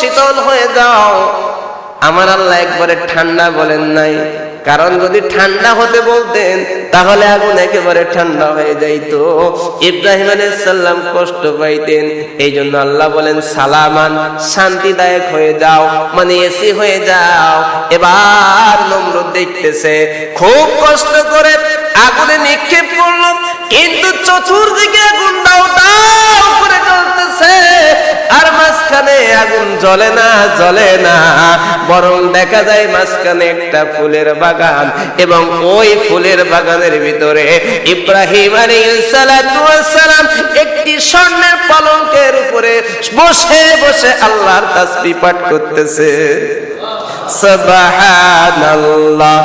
শীতল হয়ে যাও। আমার আল্লাহ একবারে ঠান্ডা বলেন নাই। কারণ যদি ঠান্ডা হতে বলতেন, তাহলে আগুন একেবারে ঠান্ডা হয়ে যাইতো। ইব্রাহিম আলাইসাল্লাম কষ্ট পাইতেন। এই জন্য আল্লাহ বলেন, সালামান শান্তিদায়ক হয়ে যাও মানে এসি হয়ে যাও। এবার নমরুদ দেখতেছে, খুব কষ্ট করে আগুনে নিক্ষেপ করল, কিন্তু চতুর্দিকে আগুন দাও দাও আর মাঝখানে আগুন জ্বলে না জ্বলে না। বরং দেখা যায় মাঝখানে একটা ফুলের বাগান এবং ওই ফুলের বাগানের ভিতরে ইব্রাহিম সালাম একটি স্বর্ণের পালঙ্কের উপরে বসে বসে আল্লাহর তাসবিহ পাঠ করতেছে। সুবহানাল্লাহ,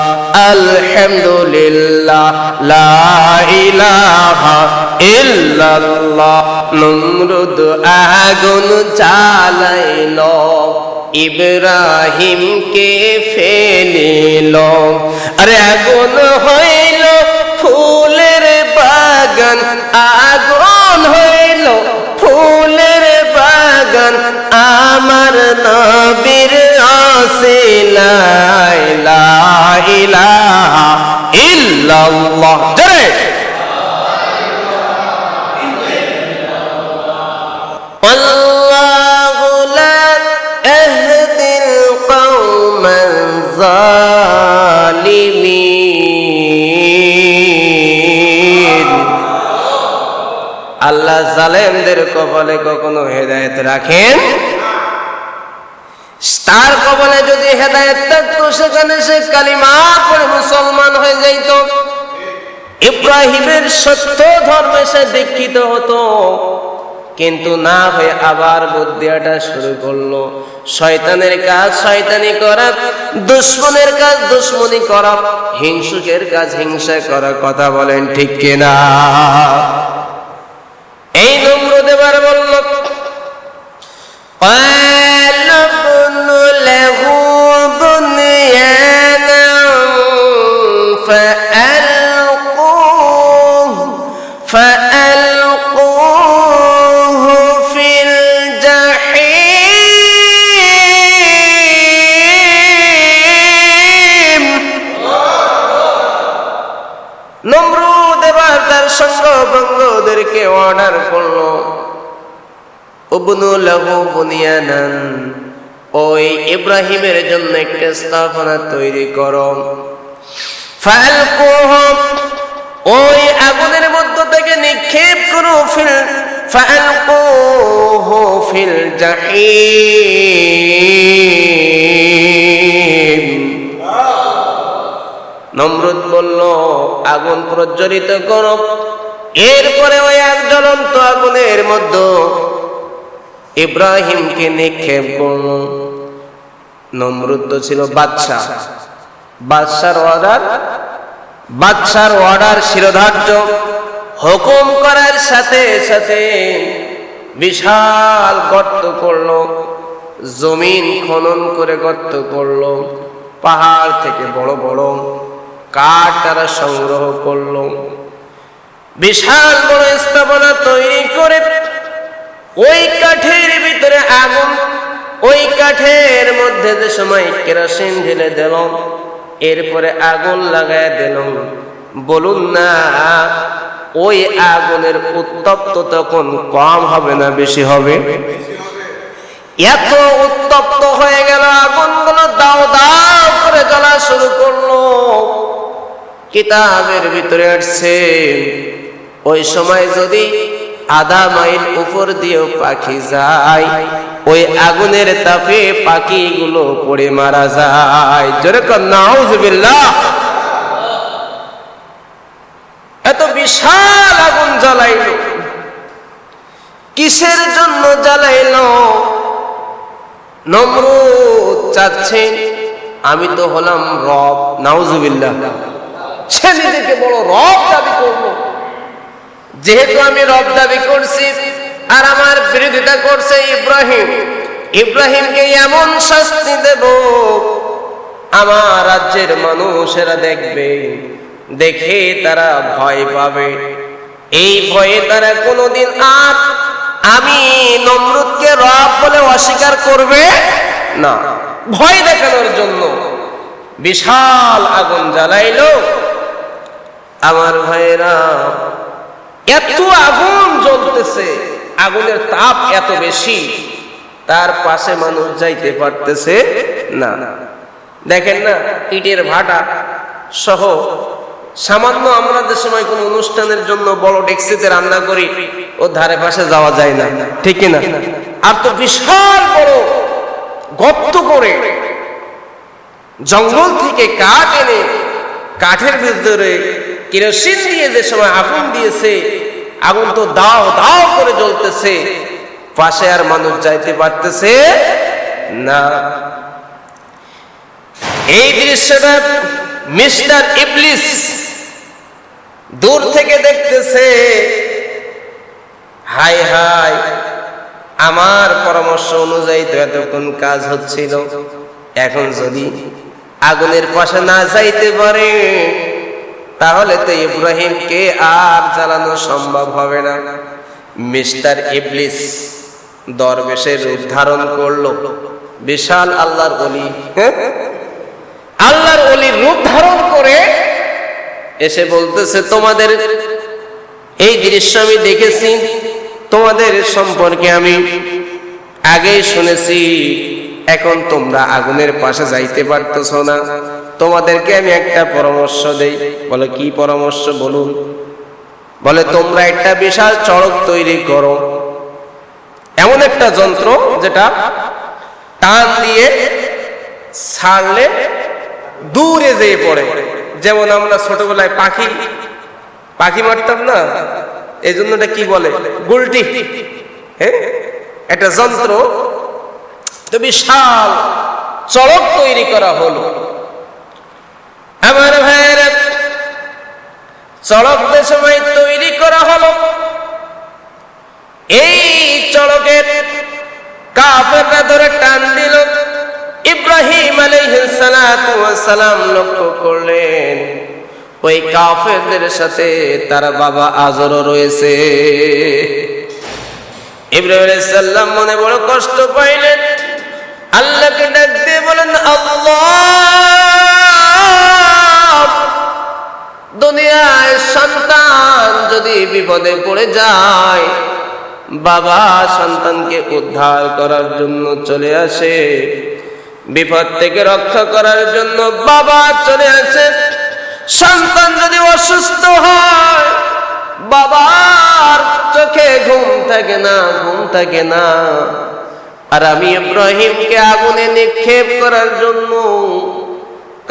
আলহামদুলিল্লাহ, লা ইলাহা নমরুদ আগুন চালাইল ইব্রাহিমকে ফেলিল। আরে আগুন হইল ফুলের বাগান, আগুন হইল ফুলের বাগান। আমার নবীর আসিলাই লা ইলাহা ইল্লাল্লাহ। জোরে। আল্লাহ জালেমদের কপালে কখনো হেদায়েত রাখেন? তার কপালে যদি হেদায়েত থাকতো, সেখানে সে কালিমা পড়ে মুসলমান হয়ে যাইত। ইব্রাহিমের সত্য ধর্মে সে দীক্ষিত হতো। কিন্তু না হয়ে আবার বুদ্ধিয়াটা শুরু করল। শয়তানের কাজ শয়তানি করা, দুশ্মনের কাজ দুশ্মনী করা, হিংসুকের কাজ হিংসা করা, কথা বলেন ঠিক কিনা? অর্ডার করল। ওই ইব্রাহিমের জন্য একটা স্থাপনা তৈরি করো। ওই আগুনের মধ্য থেকে নিক্ষেপ করো ফিল ফিল নমরুদ বলল, আগুন প্রজ্বলিত করো। এরপরে ওই জ্বলন্ত আগুনের মধ্যে ইব্রাহিমকে নিক্ষেপ করল। নমরুদ তো ছিল বাদশাহ। বাদশার অর্ডার বাদশার অর্ডার শিরোধার্য। হুকুম করার সাথে সাথে বিশাল গর্ত করল, জমিন খনন করে গর্ত করল, পাহাড় থেকে বড় বড় কাঠ তারা সংগ্রহ করল। বিশাল বড় স্থাপনা তৈরি করে ওই কাঠের ভিতরে আগুন, ওই কাঠের মধ্যে যে সময় কেরোসিন ঢেলে দিল, এরপরে আগুন লাগায় দিল। বলুন না, ওই আগুনের উত্তপ্ত তখন কম হবে না বেশি হবে? এত উত্তপ্ত হয়ে গেল আগুনগুলো, দাও দাও করে জ্বলা শুরু করল। কিতাবের ভিতরে আসছে ওই সময় যদি আধা মাইল উপর দিয়েও পাখি যায়, ওই আগুনের তাপে পাখিগুলো পড়ে মারা যায়। জোরে নাউজুবিল্লাহ। এত বিশাল আগুন জ্বালাইল। কিসের জন্য জ্বালাইল? নমরুদ চাচ্ছে, আমি তো হলাম রব। নাউজুবিল্লাহ। সে নিজেকে বড় রব দাবি করল। যেহেতু আমি রব দাবি করছি, আর আমার বিরোধিতা করছে ইব্রাহিম, ইব্রাহিমকে এমন শাস্তি দেব, আমার রাজ্যের মানুষেরা দেখবে, দেখে তারা ভয় পাবে। এই ভয়ে তারা কোনোদিন আর আমি নমরুদকে রব বলে অস্বীকার করবে না। ভয় দেখানোর জন্য বিশাল আগুন জ্বালাইলো। আমার ভাইয়েরা এত আগুন জ্বলতেছে, আগুনের তাপ এত বেশি, তার পাশে মানুষ যাইতে পারতেছে না। দেখেন না, ইটের ভাটা সহ সামান্য আমরা যে সময় কোনো অনুষ্ঠানের জন্য বড় ডেক্সিতে রান্না করি, ও ধারে পাশে যাওয়া যায় না। ঠিক না আর তো বিশাল বড় গর্ত করে জঙ্গল থেকে কাঠ এনে কাঠের ভিতরে কেরোসিন দিয়ে যে সময় আগুন দিয়েছে, আগুন তো দাও দাও করে জ্বলতেছে, পাশে আর মানুষ যাইতে পারতেছে না। এই দৃশ্যটা মিস্টার ইবলিস দূর থেকে দেখতেছে। হাই হাই আমার পরামর্শ অনুযায়ী তো এতক্ষণ কাজ হচ্ছিল। এখন যদি আগুনের পাশে না যাইতে পারে তাহলে তো ইব্রাহিমকে আর জ্বালানো সম্ভব হবে না। মিস্টার ইবলিস দরবেশের রূপ ধারণ করল। বিশাল আল্লাহর অলি হ্যাঁ? আল্লাহর অলির রূপ ধারণ করে এসে বলতেছে, তোমাদের এই দৃশ্য আমি দেখেছি, তোমাদের সম্পর্কে আমি আগেই শুনেছি। এখন তোমরা আগুনের পাশে যাইতে পারতেছ না। তোমাদেরকে আমি একটা পরামর্শ দেই। বলে, কি পরামর্শ বলুন? বলে, তোমরা একটা বিশাল চড়ক তৈরি করো। এমন একটা যন্ত্র যেটা টান দিয়ে ছাড়লে দূরে যেয়ে পড়ে। যেমন আমরা ছোটবেলায় পাখি পাখি মারতাম না? এই জন্য কি বলে? গুলটি। হ্যাঁ? একটা যন্ত্র। তো বিশাল চড়ক তৈরি করা হলো। আমার ভাইয়ের চড়ক যে সময় তৈরি করা হলো, এই চড়কের কাফেররা ধরে টান দিল। ইব্রাহিম সালাম লক্ষ্য করলেন, ওই কাফেরদের সাথে তার বাবা আজরও রয়েছে। ইব্রাহিম মনে বড় কষ্ট পাইলেন। আল্লাহকে ডাক দিয়ে বলেন, আল্লাহ! দুনিয়ায় সন্তান যদি বিপদে পড়ে যায়, বাবা সন্তানকে উদ্ধার করার জন্য চলে আসে, বিপদ থেকে রক্ষা করার জন্য বাবা চলে আসে। সন্তান যদি অসুস্থ হয়, বাবার চোখে ঘুম থাকে না, ঘুম থাকে না। আর আমি ইব্রাহিমকে আগুনে নিক্ষেপ করার জন্য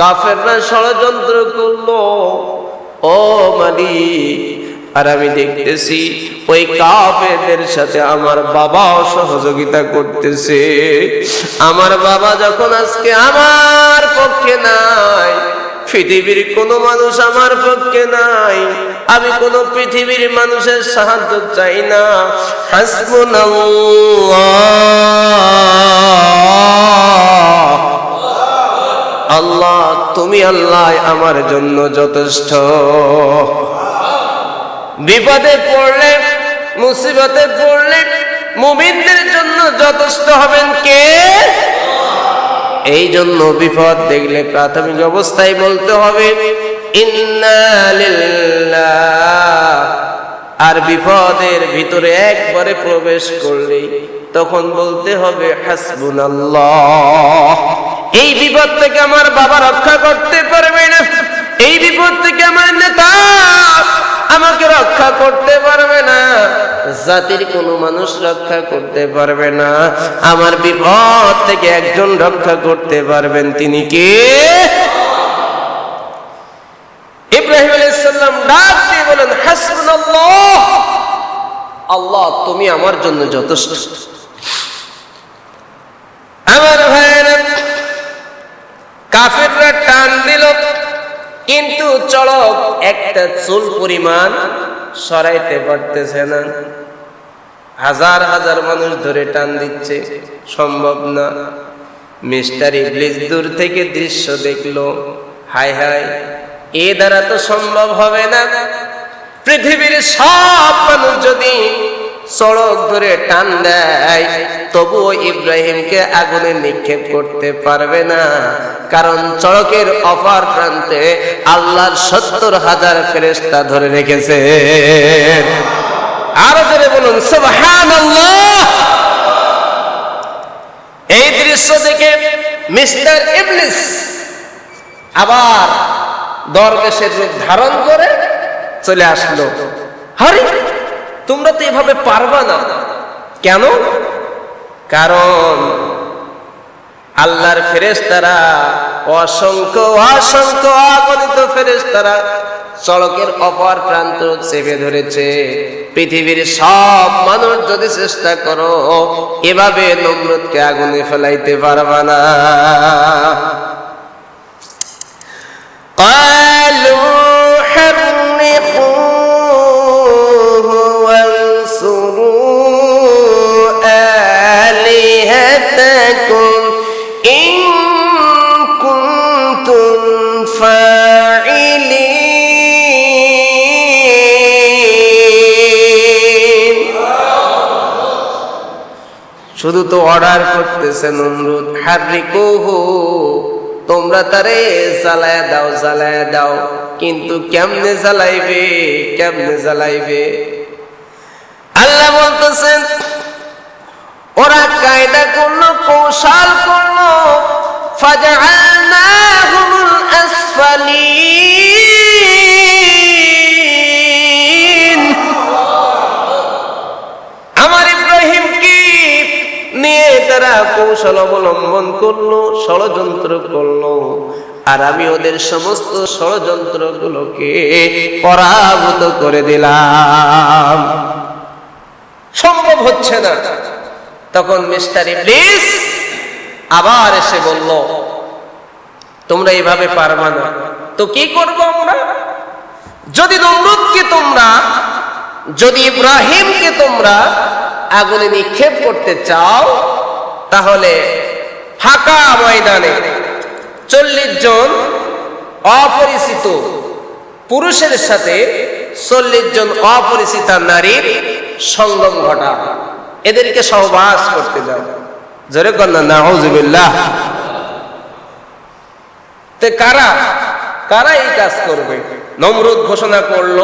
কাফেররা ষড়যন্ত্র করল। ও মালিক, আর আমি দেখতেছি ওই কাফেরদের সাথে আমার বাবাও সহযোগিতা করতেছে। আমার বাবা যখন আজকে আমার পক্ষে নাই, পৃথিবীর কোনো মানুষ আমার পক্ষে নাই, আমি কোনো পৃথিবীর মানুষের সাহায্য চাই না। হাসবুনাল্লাহ। আল্লাহ, তুমি আল্লাহ আমার জন্য যথেষ্ট। বিপদে পড়লে, মুসিবতে পড়লে মুমিনদের জন্য যথেষ্ট হবেন কে? এই জন্য বিপদ দেখলে প্রাথমিক অবস্থায় বলতে হবে আর বিপদের ভিতরে একবারে প্রবেশ করলেই তখন বলতে হবে, হাসবুনাল্লাহ। এই বিপদ থেকে আমার বাবা রক্ষা করতে পারবে না। এই বিপদ থেকে আমার নেতা আমাকে রক্ষা করতে পারবে না। জাতির কোনো মানুষ রক্ষা করতে পারবে না। আমার বিপদ থেকে একজন রক্ষা করতে পারবেন তিনি কে? ইব্রাহিম আলাইসাল্লাম ডাক দিয়ে বলেন, হাসবুনাল্লাহ, আল্লাহ তুমি আমার জন্য যথেষ্ট। আমার ভাইয়েরা কাফেররা টান দিল। কিন্তু চড়ক একটা চুল পরিমাণ সরাইতে পারতেছে না। হাজার হাজার মানুষ ধরে টান দিচ্ছে, সম্ভব না। মিস্টার ইবলিস দূর থেকে দৃশ্য দেখল। হাই হাই এ দ্বারা তো সম্ভব হবে না। পৃথিবীর সব মানুষ যদি সড়ক ধরে টান দেয়। তবুও ইব্রাহিমকে আগুনে নিক্ষেপ করতে পারবে না। কারণ চড়কের অপার প্রান্তে আল্লাহর সত্তর হাজার ফেরেস্তা ধরে রেখেছে। আরও ধরে বলুন এই দৃশ্য দেখে মিস্টার ইবলিস আবার দরবেশের রূপ ধারণ করে চলে আসলো। হরে তোমরা তো এভাবে পারবা না কেন কারণ আল্লাহর ফেরেশতারা অসংখ্য অসংখ্য অগণিত ফেরেশতারা সড়কের অপর প্রান্ত চেপে ধরেছে পৃথিবীর সব মানুষ যদি চেষ্টা করো এভাবে নমরুদকে আগুনে ফেলাইতে পারবা না قالوا حرقوه শুধু তো অর্ডার করতেছে নমরুদ। হারিকুহু তোমরা তারে জ্বালায় দাও জ্বালায় দাও। কিন্তু কেমনে জ্বালাইবে কেমনে জ্বালাইবে? আল্লাহ বলতেছেন, ওরা কায়দা করল, কৌশল করল, ফাজআলনাহুমুল আসফালিন কৌশল অবলম্বন করল, ষড়যন্ত্র করল। আর আমি ওদের সমস্ত ষড়যন্ত্রগুলোকে পরাভূত করে দিলাম। সম্ভব হচ্ছে না। তখন মিস্টার ইবলিস আবার এসে বলল, তোমরা এইভাবে পারবা না। তো কি করব আমরা? যদি নমরুদকে তোমরা, যদি ইব্রাহিমকে তোমরা আগুনে নিক্ষেপ করতে চাও তাহলে ফাঁকা ময়দানে চল্লিশ জন অপরিচিত পুরুষের সাথে চল্লিশ জন অপরিচিতা নারীর সঙ্গম ঘটা। এদেরকে সহবাস করতে দাও। জোরে কন্যা কারা? কারা এই কাজ করবে? নমরুদ ঘোষণা করল,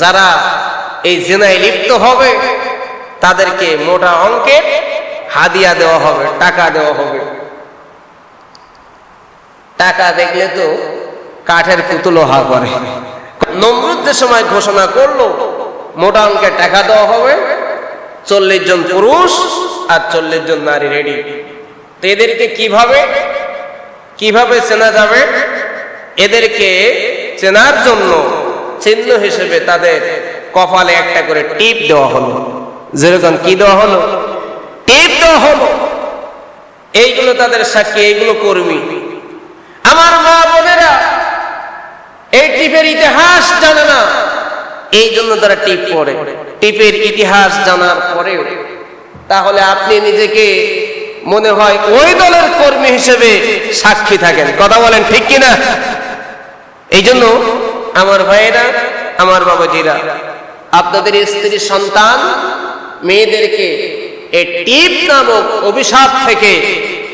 যারা এই জেনায় লিপ্ত হবে, তাদেরকে মোটা অঙ্কের হাদিয়া দেওয়া হবে, টাকা দেওয়া হবে। টাকা দেখলে তো কাঠের পুতুল হা করে। নমরুদ যে সময় ঘোষণা করল, মোটা অঙ্কের টাকা দেওয়া হবে, চল্লিশ জন পুরুষ আর চল্লিশ জন নারী রেডি তো এদেরকে কীভাবে কীভাবে চেনা যাবে? এদেরকে চেনার জন্য চিহ্ন হিসেবে তাদের কপালে একটা করে টিপ দেওয়া হলো। যেরকম কি দেওয়া হলো? টিপ দেওয়া হলো এইগুলো তাদের সাক্ষী, এইগুলো কর্মী। আমার মা বোনেরা, এই টিপের ইতিহাস জানে না। এই জন্য তারা টিপ পড়ে। টিপের ইতিহাস জানার পরেও। তাহলে আপনি নিজেকে মনে হয় ওই দলের কর্মী হিসেবে সাক্ষী থাকেন। কথা বলেন ঠিক কিনা? এই জন্য আমার ভাইয়েরা, আমার বাবাজিরা, আপনাদের স্ত্রী সন্তান, মেয়েদেরকে এই টিপ নামক অভিশাপ থেকে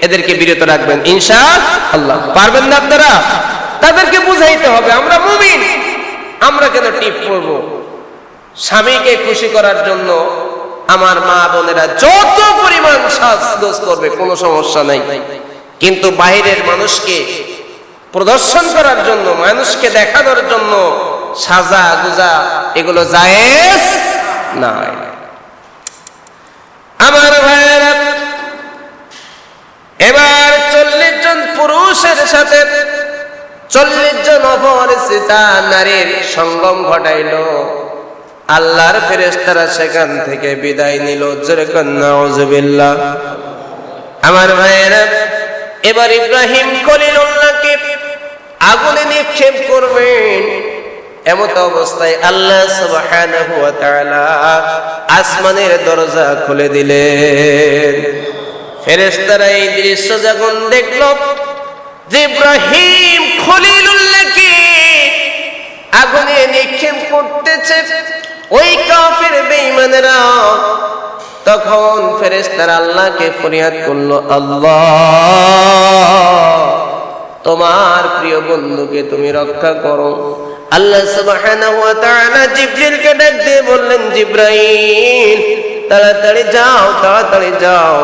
এদেরকে বিরত রাখবেন। ইনশা আল্লাহ পারবেন না আপনারা? তাদেরকে বুঝাইতে হবে, আমরা মুমিন। আমরা কেন টিপ করব? স্বামীকে খুশি করার জন্য আমার মা বোনেরা যত পরিমাণ সাজগোজ করবে, কোনো সমস্যা নাই। কিন্তু বাইরের মানুষকে প্রদর্শন করার জন্য, মানুষকে দেখানোর জন্য সাজা গুজা এগুলো জায়েজ নাই আমার ভাইয়েরা এবার চল্লিশ জন পুরুষের সাথে চল্লিশ জন অপরিচিতা নারীর সঙ্গম ঘটাইল। আল্লাহর ফেরেস্তারা সেখান থেকে বিদায় নিল। জোরে কন্যা আমার ভাইয়েরা, এবার ইব্রাহিম খলিলুল্লাহকে আগুনে নিক্ষেপ করবেন। এমত অবস্থায় আল্লাহ সুবহানাহু ওয়া তাআলা আসমানের দরজা খুলে দিলেন। ফেরেশতারা এই দৃশ্য যখন দেখল যে ইব্রাহিম খলিলুল্লাহকে আগুনে নিক্ষেপ করতেছে। ওই কাফের বেঈমানেরা তখন ফেরেশতারা আল্লাহকে ফরিয়াদ করল, আল্লাহ, তোমার প্রিয় বন্ধুকে তুমি রক্ষা করো। আল্লাহ সুবহানাহু ওয়া তাআলা জিবরিলকে ডাক দিয়ে বললেন, জিব্রাইল, তাড়াতাড়ি যাও তাড়াতাড়ি যাও।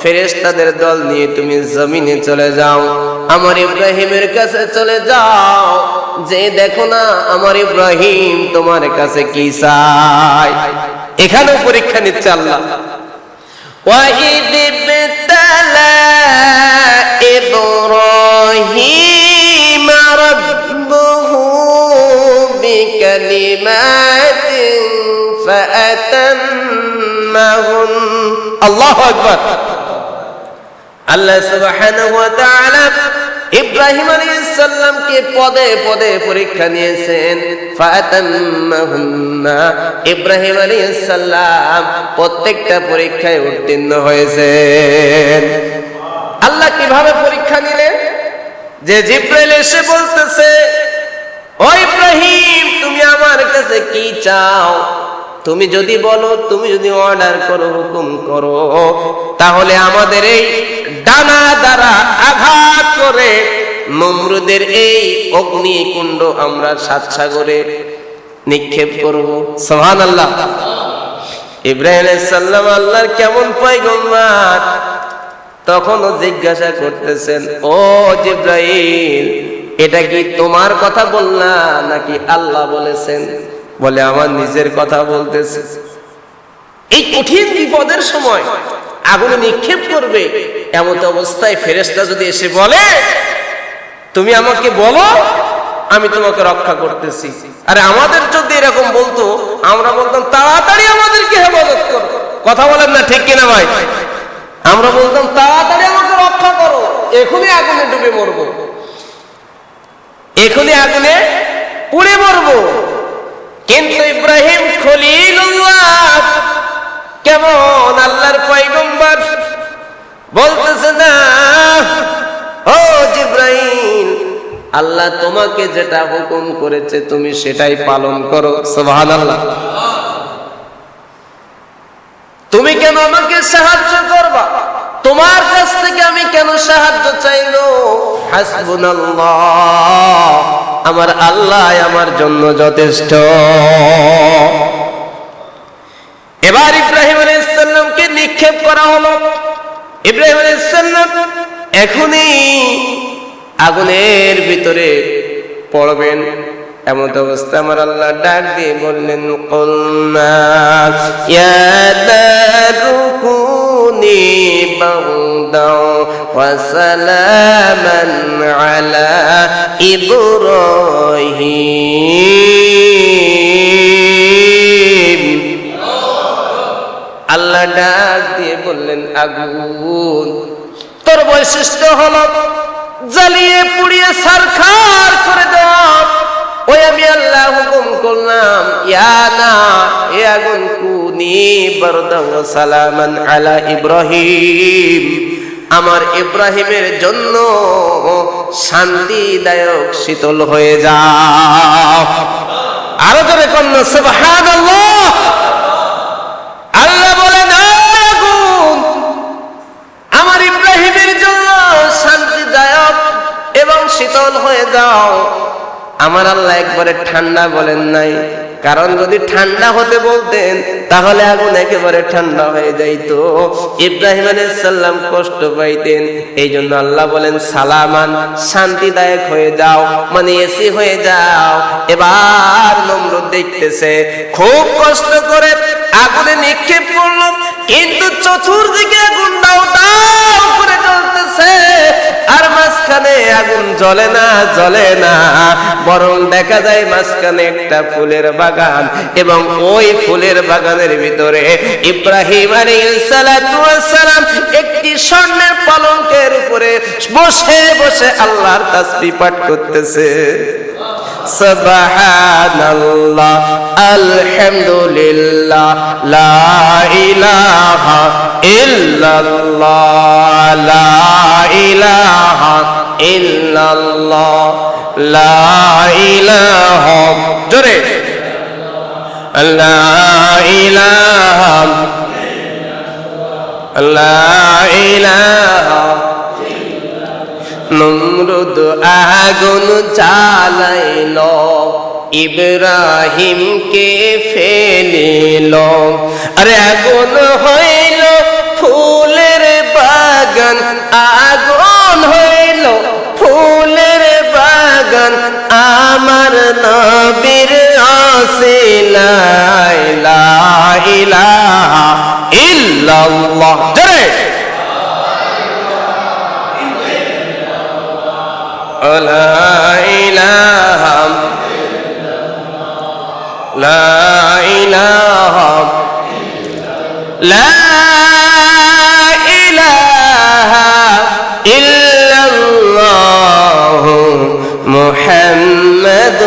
ফেরেশতাদের দল নিয়ে তুমি জমিনে চলে যাও। আমার ইব্রাহিমের কাছে চলে যাও যে দেখো না আমার ইব্রাহিম তোমার কাছে কি চাই এখানেও পরীক্ষা নিচ্ছে আল্লাহ وإذ ابتلى إبراهيم ربه بكلمات فأتمهن الله أكبر আল্লাহ সুবহানাহু ওয়া তাআলা ইব্রাহিম আলাইহিস সালামকে পদে পদে পরীক্ষা নিয়েছেন। ফাতাম্মাহুন্না ইব্রাহিম আলাইহিস সালাম প্রত্যেকটা পরীক্ষায় উত্তীর্ণ হয়েছেন। আল্লাহ কীভাবে পরীক্ষা নিলেন? যে জিব্রাইল এসে বলতেছে, ও ইব্রাহিম, তুমি আমার কাছে কি চাও? তুমি যদি বলো, তুমি যদি অর্ডার করো, হুকুম করো, তাহলে আমাদের এই ডানা দ্বারা আঘাত করে নমরুদের এই অগ্নিকুণ্ড আমরা সাত সাগরে নিক্ষেপ করব। সোহান আল্লাহ ইব্রাহিম সাল্লাম আল্লাহর কেমন পয়গম্বর? তখনও জিজ্ঞাসা করতেছেন, ও জিব্রাইল, এটা কি তোমার কথা বললা নাকি আল্লাহ বলেছেন? বলে, আমার নিজের কথা বলতেছে। এই কঠিন বিপদের সময় আগুনে নিক্ষেপ করবে। এমন অবস্থায় ফেরেশতা যদি এসে বলে, তুমি আমাকে বলো, আমি তোমাকে রক্ষা করতেছি। আরে আমাদের যদি এরকম বলতো, আমরা বলতাম, তাড়াতাড়ি আমাদেরকে হেফাজত করো। কথা বলেন না ঠিক কিনা ভাই? আমরা বলতাম, তাড়াতাড়ি আমাকে রক্ষা করো, এখনই আগুনে ডুবে মরবো। এখনই আগুনে পুড়ে মরবো। কিন্তু ইব্রাহিম খলিলুল্লাহ কেমন আল্লাহর পয়গম্বর? বলতেছে, না, ও জিব্রাহিম আল্লাহ তোমাকে যেটা হুকুম করেছে তুমি সেটাই পালন করো। সুবহানাল্লাহ। তুমি কেন আমাকে সাহায্য করবা? তোমার কাছ থেকে আমি কেন সাহায্য চাইলো? হাসবুনাল্লাহ, আমার আল্লাহ আমার জন্য যথেষ্ট। এবার ইব্রাহিম আলাইসাল্লামকে নিক্ষেপ করা হলো। ইব্রাহিম আলাইসাল্লাম এখনই আগুনের ভিতরে পড়বেন। এমন অবস্থা আমার আল্লাহ ডাক দিয়ে বললেন কলনা দারুকুনি বাউদাও ওয়া সালামান আলা ইব্রাহিম। আল্লাহ ডাক দিয়ে বললেন, আগুন। তোর বৈশিষ্ট্য হলো জ্বালিয়ে পুড়িয়ে সারখার করে দাও ওই আমি আল্লাহ হুকুম করলাম, ইয়া না, এ আগুন কুনি সালামান আলা ইব্রাহিম। আমার ইব্রাহিমের জন্য শান্তিদায়ক শীতল হয়ে যাও আরও জোরে কন্যা, সুবহানাল্লাহ। আল্লাহ শীতল হয়ে দাও আমার আল্লাহ একবারে ঠান্ডা বলেন নাই। কারণ যদি ঠান্ডা হতে বলতেন, তাহলে আগুন একেবারে ঠান্ডা হয়ে যাইতো। ইব্রাহিম সাল্লাম কষ্ট পাইতেন। এই জন্য আল্লাহ বলেন, সালামান শান্তিদায়ক হয়ে যাও মানে এসি হয়ে যাও। এবার নমরুদ দেখতেছে, খুব কষ্ট করে আগুনে নিক্ষেপ করল। কিন্তু চতুর্দিকে আগুন দাও দাও আর মাঝখানে আগুন জ্বলে না জ্বলে না। বরং দেখা যায় মাঝখানে একটা ফুলের বাগান এবং ওই ফুলের বাগানের ভিতরে ইব্রাহিম সালাম একটি স্বর্ণের পালঙ্কের উপরে বসে বসে আল্লাহর তাসবিহ পাঠ করতেছে। সুবহানাল্লাহ আলহামদুলিল্লাহ লা ইলাহা ইল্লাল্লাহ লা ইলাহা ইল্লাল্লাহ লা ইলাহা জোরে আল্লাহ ইলাহা আল্লাহ ইলাহা নমরুদ আগুন চালাইল ইব্রাহিমকে ফেলিল। আরে আগুন হইল ফুলের বাগান, আগুন হইল ফুলের বাগান। আমার নবীর আসিলাই লা ইলাহা ইল্লাল্লাহ। لا إله لا إله لا إله إلا الله محمد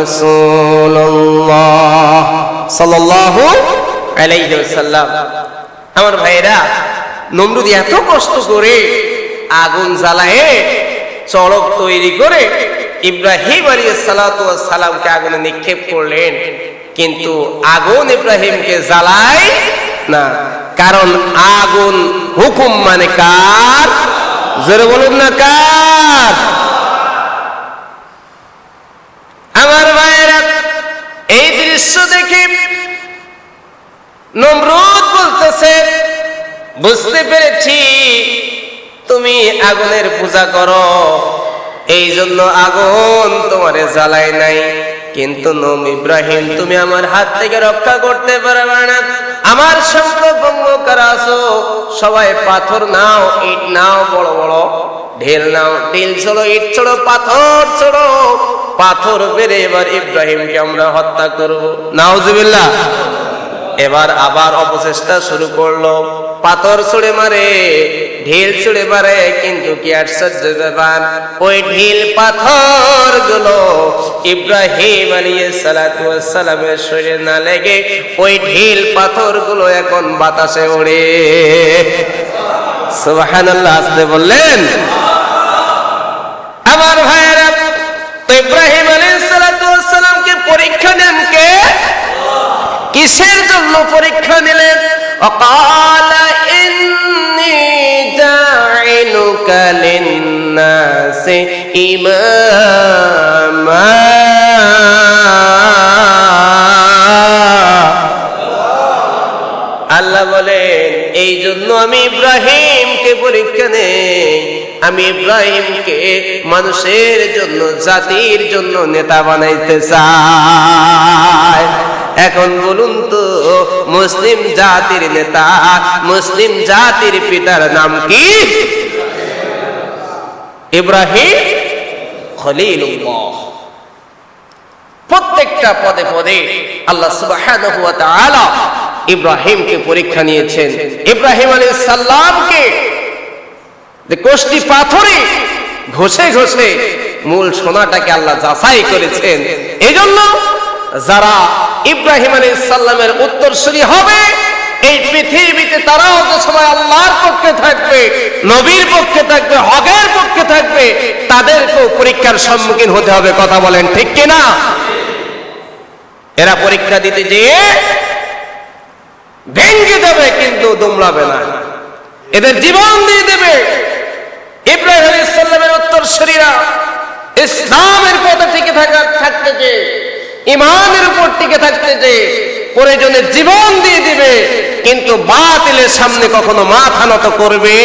رسول الله صلى الله عليه وسلم আমার ভাইরা নমরুদ এত কষ্ট করে আগুন জ্বালায় চড়ক তৈরি করে ইব্রাহিম আলী সালামকে আগুনে নিক্ষেপ করলেন। কিন্তু আগুন ইব্রাহিমকে জ্বালায় না। কারণ আগুন হুকুম মানে কার? জোরে বলুন না কার? আমার ভাইয়েরা, এই দৃশ্য দেখে নমরুদ বলতেছে, বুঝতে পেরেছি তুমি আগুনের পূজা করো। এই জন্য আগুন তোমারে জ্বালাই নাই। কিন্তু নম ইব্রাহিম, তুমি আমার হাত থেকে রক্ষা করতে পারবে না। আমার সঙ্গ ভঙ্গ করা আছো? সবাই পাথর নাও, ইট নাও, বড় বড় ঢেল নাও, ঢিল ছোড়ো, ইট ছোড়ো, পাথর ছোড়ো। পাথর বেড়ে এবার ইব্রাহিমকে আমরা হত্যা করব। নাউজুবিল্লাহ। এবার আবার অপচেষ্টা শুরু করল। পাথর ছুড়ে মারে, ঢিল ছুড়ে মারে, কিন্তু কি আশ্চর্য ব্যাপার? ওই ঢিল পাথরগুলো ইব্রাহিম আলী সালামের শরীরে না লেগে ওই ঢিল পাথরগুলো এখন বাতাসে ওড়ে। সুবহানাল্লাহ, আসতে বললেন। আমার ভাইয়েরা তো ইব্রাহিম আলী সালামকে পরীক্ষা নেন কে? কিসের জন্য পরীক্ষা নিলেন? অকাল ইন্নি জাইলুকা লিন্নাসি ইমামা আল্লাহ বলেন, এই জন্য আমি ইব্রাহিমকে পরীক্ষা নেই। আমি ইব্রাহিমকে মানুষের জন্য, জাতির জন্য নেতা বানাইতে চাই। এখন বলুন তো মুসলিম জাতির নেতা, মুসলিম জাতির পিতার নাম কি? ইব্রাহিম খলিলুল্লাহ। প্রত্যেকটা পদে পদে আল্লাহ সুবহানাহু ওয়া তাআলা ইব্রাহিমকে পরীক্ষা নিয়েছেন। ইব্রাহিম আলাইহিস সালামকে যে কোষ্টি পাথরে ঘষে ঘষে মূল সোনাটাকে আল্লাহ যাচাই করেছেন। এজন্য যারা ইব্রাহিম আলাইহিস সালামের উত্তরসূরি হবে, এই পৃথিবীতে তারাও যে সময় আল্লাহর পক্ষে থাকবে, নবীর পক্ষে থাকবে, হকের পক্ষে থাকবে, তাদেরকেও পরীক্ষার সম্মুখীন হতে হবে, কথা বলেন ঠিক কিনা? এরা পরীক্ষা দিতে যেয়ে ভেঙ্গে দেবে কিন্তু দুমড়াবে না। এদের জীবন দিয়ে দেবে। ইব্রাহিম আলাইহিস সালামের উত্তরসূরিরা ইসলামের পথে টিকে থাকার থাকতে ইমানের উপর টিকে থাকতে যে প্রয়োজনে জীবন দিয়ে দিবে, কিন্তু বাতিলের সামনে কখনো মাথা নত করবে?